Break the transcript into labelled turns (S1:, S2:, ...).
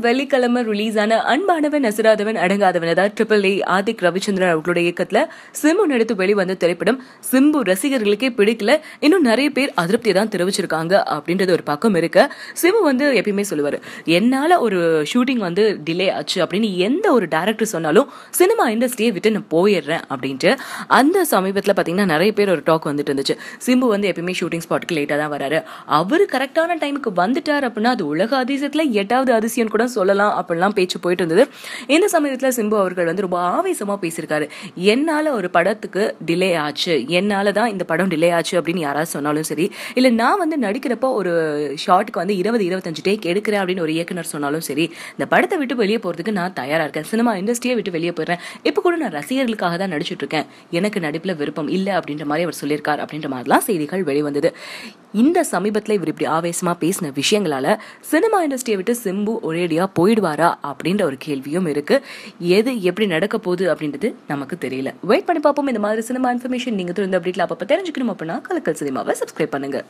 S1: வெள்ளிக்கிழமை ரிலீஸ் ஆன அன்பானவன் அசுராதவன் அடங்காதவன் அதாவது ட்ரிபிள் ஏ ஆதிக் ரவிச்சந்திரன் அவர்களுடைய இயக்கத்துல சிம்பு நடித்து வெளிவந்த திரைப்படம் சிம்பு ரசிகர்களுக்கே பிடிக்கல. இன்னும் நிறைய பேர் அதிருப்தியை தான் தெரிவிச்சிருக்காங்க அப்படின்றது ஒரு பக்கம் இருக்கு. சிம்பு வந்து எப்பயுமே சொல்லுவார் என்னால ஒரு ஷூட்டிங் வந்து டிலே ஆச்சு அப்படின்னு எந்த ஒரு டேரக்டர் சொன்னாலும் சினிமா இண்டஸ்ட்ரியை விட்டு நான் போயிடுறேன் அப்படின்ட்டு அந்த சமீபத்தில் பார்த்தீங்கன்னா நிறைய பேர் ஒரு டாக் வந்துட்டு இருந்துச்சு. சிம்பு வந்து எப்பயுமே ஷூட்டிங் ஸ்பாட்டுக்கு லேட்டாக தான் வராரு. அவர் கரெக்டான டைமுக்கு வந்துட்டார் அப்படின்னா அது உலக அதிசயத்தில் எட்டாவது அதிசயம் கூட சொல்லலாம் அப்படிலாம் பேச்சு போயிட்டு இருந்தது. இந்த சமயத்தில் சிம்பு அவர்கள் வந்து ரொம்ப ஆவேசமாக பேசியிருக்காரு. என்னால் ஒரு படத்துக்கு டிலே ஆச்சு. என்னால் தான் இந்த படம் டிலே ஆச்சு அப்படின்னு யாராவது சொன்னாலும் சரி இல்லை நான் வந்து நடிக்கிறப்போ ஒரு ஷார்ட்டுக்கு வந்து இருபது இருபத்தஞ்சு டேக் எடுக்கிறேன் அப்படின்னு ஒரு இயக்குனர் சொன்னாலும் சரி இந்த படத்தை விட்டு வெளியே போகிறதுக்கு நான் தயாராக இருக்கேன். சினிமா இண்டஸ்ட்ரியை விட்டு வெளியே போயிடுறேன். இப்போ கூட நான் ரசிகர்களுக்காக தான் நடிச்சிட்டு இருக்கேன். எனக்கு நடிப்பில் விருப்பம் இல்லை அப்படின்ற மாதிரி அவர் சொல்லியிருக்கார் அப்படின்ற மாதிரிலாம் செய்திகள் வெளிவந்தது இந்த சமீபத்தில் இவர் இப்படி ஆவேசமாக பேசின விஷயங்களால சினிமா இண்டஸ்ட்ரியை விட்டு சிம்பு ஒரேடியாக போயிடுவாரா அப்படின்ற ஒரு கேள்வியும் இருக்கு. எது எப்படி நடக்க போகுது அப்படின்றது நமக்கு தெரியல. வெயிட் பண்ணி பார்ப்போம். இந்த மாதிரி சினிமா இன்ஃபர்மேஷன் நீங்கள் தொடர்ந்து அப்படின்ட்டு அப்பப்போ தெரிஞ்சுக்கணும் அப்படின்னா கலக்கல் சினிமாவை சப்ஸ்கிரைப் பண்ணுங்க.